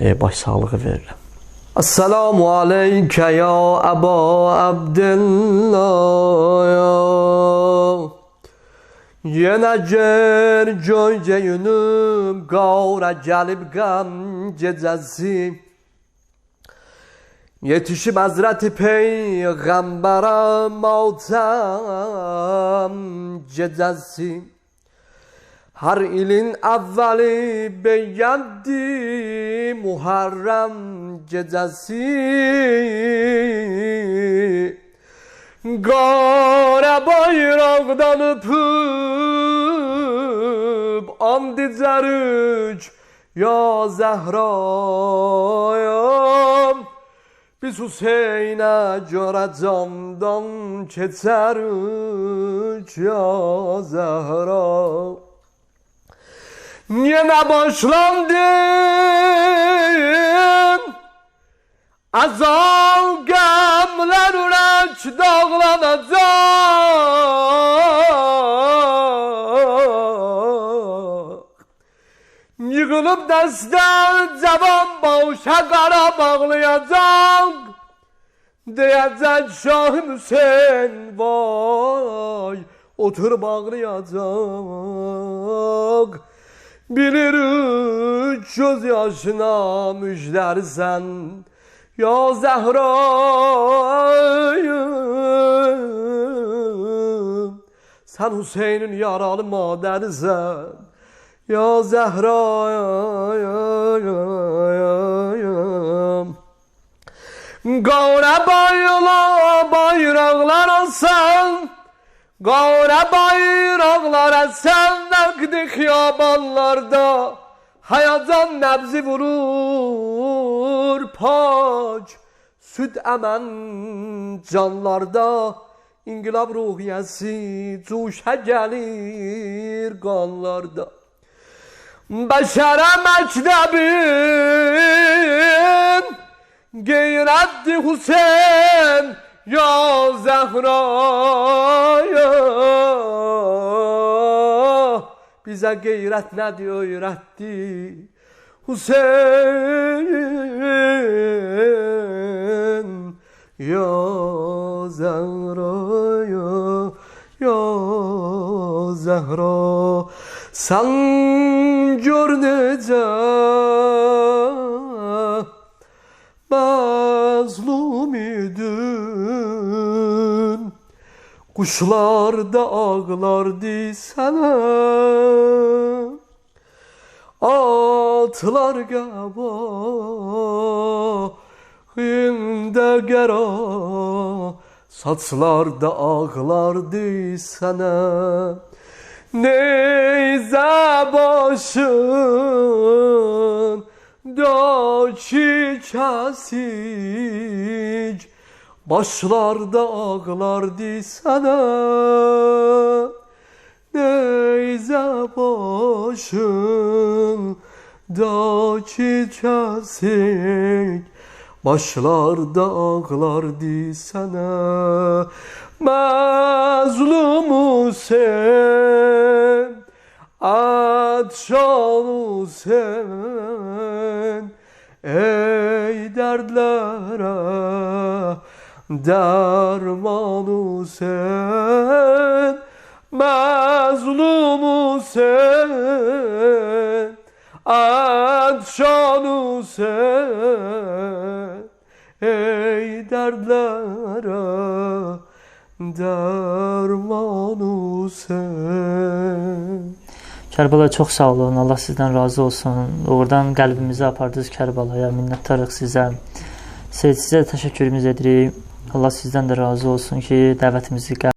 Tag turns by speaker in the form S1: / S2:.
S1: e, başsağlığı verirəm. Assalamu aleyke ya Aba Abdullah ya. Yenə gər göycə yünüm qavra gəlib qəm gecəsi Yetişib Hazreti Peyğəmbərə matəm gecəsi Her ilin evveli beğendi Muharrem gecesi. Qara bayraqdan öpüb And içərik Ya Zəhrayam Biz Hüseynə görə candan keçərik Ya Zəhra Yine başlandım? Azal gemler uğraş dağlanacak. Yığılıp destten cavan başa kara bağlayacak. Diyecek Şah Hüseyin vay Otur bağlayacak Bilirik göz yaşına müjdersen Ya Zehra'yım Sen Hüseyin'in yaralı maderisen Ya Zehra'yım Qavra bayla bayraqlar alsan Qavra bayraqlar sən nəqdi xiyabanlarda Hayacan nəbzi vurur pak Süd əmən canlarda İnqilab ruhiyyəsi cuşa gəlir qanlarda. Bəşərə məktəbin Qeyrətdi Hüseyin Ya Zehra'ya Bize gayret ne diyor öğretti Hüseyin Ya Zehra'ya Ya Zehra Sen gör necə mazlum Kuşlar da ağlardı sana. Atlar qabağında gəra Saçlar da ağlardı sana. Neyze başın Daki kesik Başlarda ağlardı sana. Neyze başın Daki kesik Başlarda ağlardı sana. Mazlumu sen Atşanı sen. Ey dertlere dermanı sen Mazlumu sen Atşanı sen Ey dertlere dermanı sen
S2: Kərbala çox sağ olun. Allah sizdən razı olsun. Oradan qəlbimizi apardınız Kərbalaya. Minnətdarıq sizə. Sizə təşəkkürümüz edirik. Allah sizdən də razı olsun ki, dəvətimizi qəbul